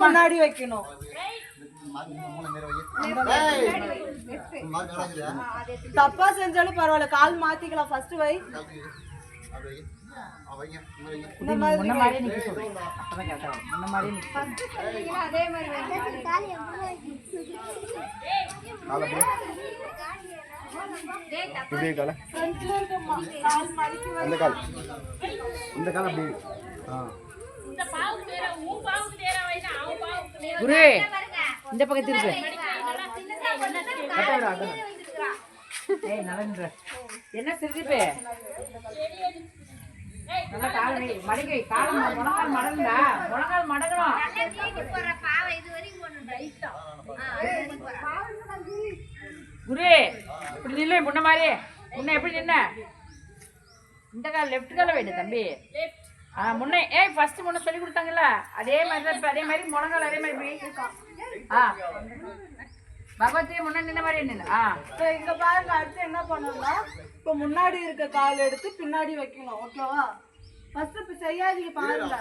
முன்னாடி வைக்கணும். தப்பா செஞ்சாலும் பரவாயில்ல. கால் மாத்திக்கலாம். ஃபர்ஸ்ட் வை. இந்த மாதிரி முன்ன மாதிரியே நிக்க சொல்லு அப்பதான் கரெக்டா வரும் முன்ன மாதிரியே நிக்க இப்படியே கால ஃப்ரண்ட்ல இருக்க மா- கால் மடக்கி வை இந்த கால் இந்த கால் அப்படியே ஆ குரு இந்த பக்கத்து இருக்கு. என்ன சிரிப்பு மடங்கி வை. கால் ம- முழங்கால் மடங்குடா. முழங்கால் மடங்கணும். குரு இப்படி நில்லு முன்ன மாதிரி. முன்ன எப்படி நின்ன? இந்த கால் லெஃப்ட் கால வைடு தம்பி. ஆ முன்ன ஏய் ஃபர்ஸ்ட் முன்ன சொல்லி கொடுத்தாங்கல்ல? அதே மாதிரி தான் இப்ப அதே மாதிரி முழங்கால் அதே மாதிரி. ஆ. பகவதி முன்ன நின்ன மாதிரி நின்று ஆ. இப்போ இங்க பாருங்க அடுத்து என்ன பண்ணணும்னா இப்போ முன்னாடி இருக்க கால் எடுத்து பின்னாடி வைக்கணும் ஓகேவா ஃபர்ஸ்ட் இப்போ செய்யாதீங்க பாருங்க.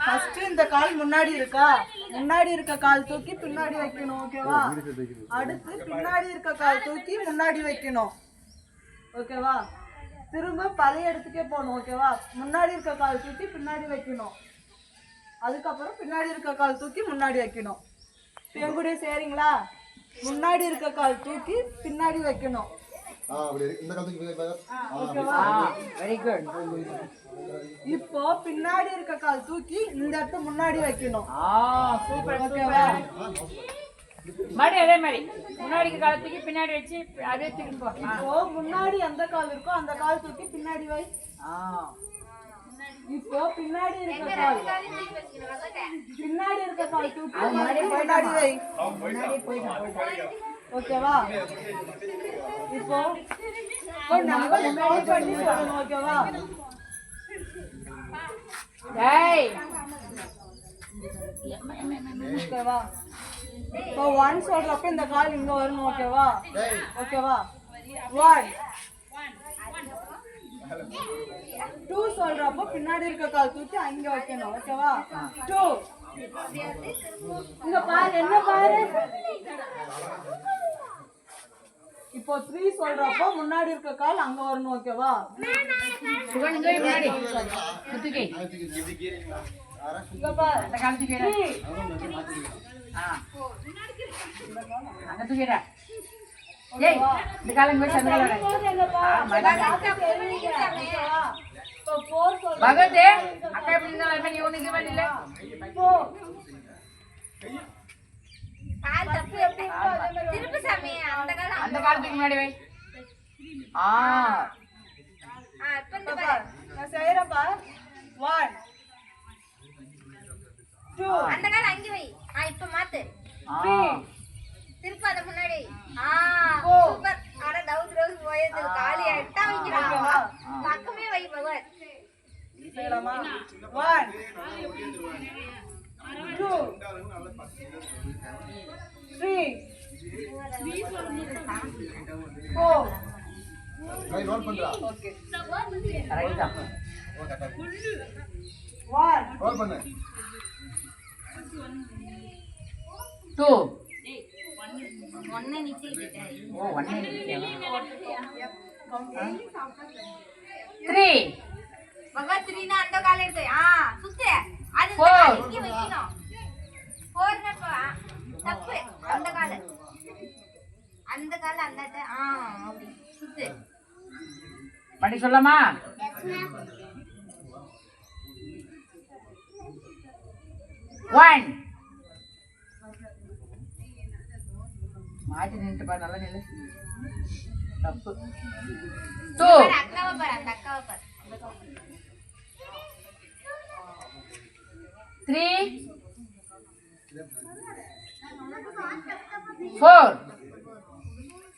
ஃபர்ஸ்ட் இந்த கால் முன்னாடி இருக்கா? முன்னாடி இருக்க கால் தூக்கி பின்னாடி வைக்கணும் ஓகேவா அடுத்து பின்னாடி இருக்க கால் தூக்கி முன்னாடி வைக்கணும். ஓகேவா? திரும்ப பழைய இடத்துக்கே போகணும் ஓகேவா? முன்னாடி இருக்க கால் தூக்கி பின்னாடி வைக்கணும். அதுக்கப்புறம் பின்னாடி இருக்க கால் தூக்கி முன்னாடி வைக்கணும். இப்போ என் கூடயே சேரிங்களா? முன்னாடி இருக்க கால் தூக்கி பின்னாடி வைக்கணும். ஓகேவா? வெரி குட் இப்போ பின்னாடி இருக்க கால் தூக்கி இந்த இடத்த முன்னாடி வைக்கணும். ஆ சூப்பர் ஓகேவா? மறுபடியும் அதே மாதிரி. முன்னாடி காலத்துக்கு பின்னாடி வச்சு அதே திரும்ப. இப்போ முன்னாடி எந்த கால் இருக்கோ அந்த கால் தூக்கி பின்னாடி வை. ஆ. இப்போ பின்னாடி இருக்க கால். பின்னாடி இருக்க கால் தூக்கி முன்னாடி வை. போயிடும். ஓகேவா? இப்போ இப்போ நம்ம முன்னாடி பண்ணி சொல்லணும் ஓகேவா? டேய் ஓகேவா? இப்போ ஒன் சொல்றப்ப இந்த கால் இங்க வரணும் ஓகேவா? ஓகேவா? ஒன் டூ சொல்றப்போ பின்னாடி இருக்க கால் தூக்கி அங்க வைக்கணும் ஓகேவா? டூ இங்க பாரு என்ன பாரு? இப்போ த்ரீ சொல்றப்போ முன்னாடி இருக்க கால் அங்க வரணும் ஓகேவா? भगत है अक्का बिंदा मैं येऊन घे म्हणले हो కాల్ తప్పు చెప్పి తిరుపు స్వామి అందగాడు అందగాడు దిగినాడు ఆ ఆ అప్పండి బాయ్ నా సైరప్ప 1 அந்த காலம் அங்கே வை. ஆ இப்ப மாத்து. ஆ. திருப்ப அத முன்னாடி. ஆ. சூப்பர் அட டவுட் டவுட் போயது காலி எட்டா வைக்கிறான் பக்கமே வை பகவான். செய்யலாமா? நிச்சயிட்டேன் ஒன்னே த்ரீ பகவான் த்ரீனா அந்த கால எடுத்து ஆ சுத்து அது இங்க வைக்கணும் ஃபோர்னா தப்பு அந்த கால அந்த கால அந்த ஆ அப்படி சுத்து படி சொல்லமா? ஒன் மாற்றி நின்று பாரு நல்லா நில்லு. தப்பு. டூ பாரு, அக்காவை பாரு அந்த அக்காவை பாரு. த்ரீ ஃபோர்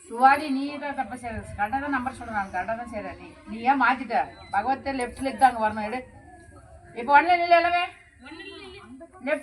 சுவாரி நீ தான் தப்பா செய்யற கரெக்டாக தான் நம்பர் சொல்கிறாங்க கரெக்டாக தான் செய்கிற நீ. நீ ஏன் மாற்றிட்ட பகவத்தை லெஃப்ட் லெக் தான் அங்கே வரணும். எடு. இப்போ ஒன்ல நில்ல எல்லாமே. லெஃப்ட்